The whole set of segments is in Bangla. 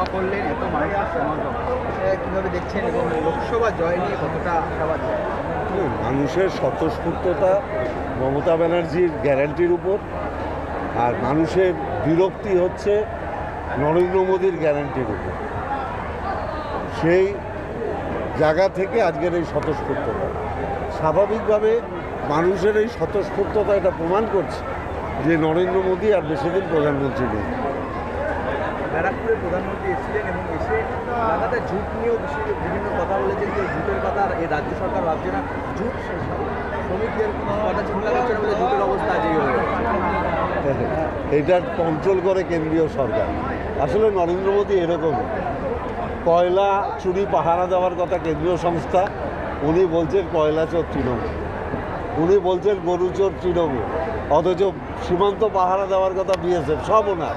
সভা করলেন, এত মানুষের সমাগম কীভাবে দেখছেন এবং লোকসভা জয় নিয়ে কতটা আশাবাদ? মানুষের স্বতঃস্ফূর্ততা মমতা ব্যানার্জির গ্যারান্টির উপর, আর মানুষের বিরক্তি হচ্ছে নরেন্দ্র মোদীর গ্যারান্টির উপর। সেই জায়গা থেকে আজকের এই স্বতঃস্ফূর্ততা। স্বাভাবিকভাবে মানুষের এই স্বতঃস্ফূর্ততা এটা প্রমাণ করছে যে নরেন্দ্র মোদী আর বেশি দিন প্রধানমন্ত্রী নেই। ব্যারাকপুরে প্রধানমন্ত্রী এসেছিলেন এবং এসে লাগাতার জুট নিয়েও বিভিন্ন কথা বলেছেন যে জুটের কথা এই রাজ্য সরকার ভাবছে না জুট শ্রমিকদের কথা চিন্তা করছে না বলে জুটের অবস্থা আজই হয়ে এটা কন্ট্রোল করে কেন্দ্রীয় সরকার। আসলে নরেন্দ্র মোদী এরকম। কয়লা, চুরি, পাহারা দেওয়ার কথা কেন্দ্রীয় সংস্থা, উনি বলছেন কয়লা চোর তৃণমূল। উনি বলছেন গরু চোর তৃণমূল অথচ সীমান্ত পাহারা দেওয়ার কথা বিএসএফ, সব ওনার।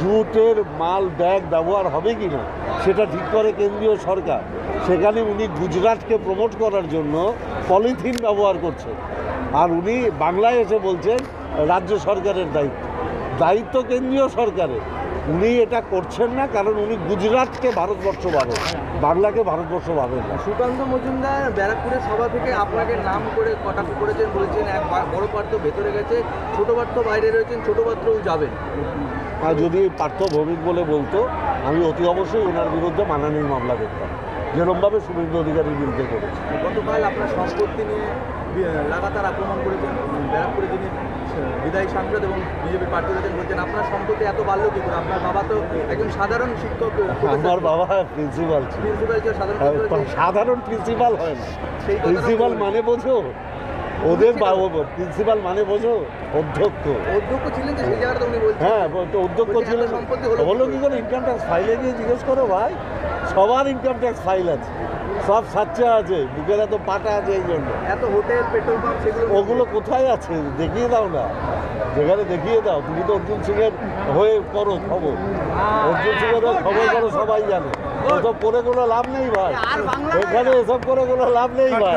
জুটের মাল ব্যাগ ব্যবহার হবে কি না, সেটা ঠিক করে কেন্দ্রীয় সরকার। সেখানে উনি গুজরাটকে প্রমোট করার জন্য পলিথিন ব্যবহার করছেন আর উনি বাংলায় এসে বলছেন, রাজ্য সরকারের দায়িত্ব। দায়িত্ব কেন্দ্রীয় সরকারের। উনি এটা করছেন না কারণ উনি গুজরাটকে ভারতবর্ষ ভাবেন বাংলাকে ভারতবর্ষ ভাবেন না। সুকান্ত মজুমদার ব্যারাকপুরের সভা থেকে আপনাকে নাম করে কটাক্ষ করেছেন বলেছেন এক বড় পার্থ ভেতরে গেছে ছোট পার্থ বাইরে রয়েছেন ছোটো পাত্রও যাবেন। আর যদি পার্থ ভৌমিক বলে বলতো আমি অতি অবশ্যই ওনার বিরুদ্ধে মানানির মামলা করতাম যেরমভাবে শুভেন্দু অধিকারীর বিরুদ্ধে করেছে। গতকাল আপনার সম্পত্তি নিয়ে লাগাতার আক্রমণ করেছেন ব্যারাকপুরে তিনি বিদায়ী সাংসদ এবং বিজেপি প্রার্থী রয়েছেন বলছেন আপনার সম্পত্তি এত বাড়লো কি করে? আপনার বাবা তো একজন সাধারণ শিক্ষক আমার বাবা প্রিন্সিপাল প্রিন্সিপাল সাধারণ প্রিন্সিপাল হয় না। সেই প্রিন্সিপাল মানে বোঝো? ওদের প্রিন্সিপাল মানে বোঝো? অধ্যক্ষ। অধ্যক্ষ ছিলেন যে সেই জায়গাটা উনি বলছেন। হ্যাঁ তো অধ্যক্ষ ছিলেন। হলো কি করে? ইনকাম ট্যাক্স ফাইলে গিয়ে জিজ্ঞেস করো ভাই সবার ইনকাম ট্যাক্স ফাইল আছে। সব সাচ্চা আছে বুকের এত পাটা আছে এই জন্য। এত হোটেল পেট্রোল পাম্প সেগুলো ওগুলো কোথায় আছে? দেখিয়ে দাও না। যেখানে দেখিয়ে দাও তুমি তো অর্জুন সিংয়ের হয়ে করো খবর। অর্জুন সিংয়ের খবর করো সবাই জানে। ওসব করে কোনো লাভ নেই ভাই। এখানে এসব করে কোনো লাভ নেই ভাই।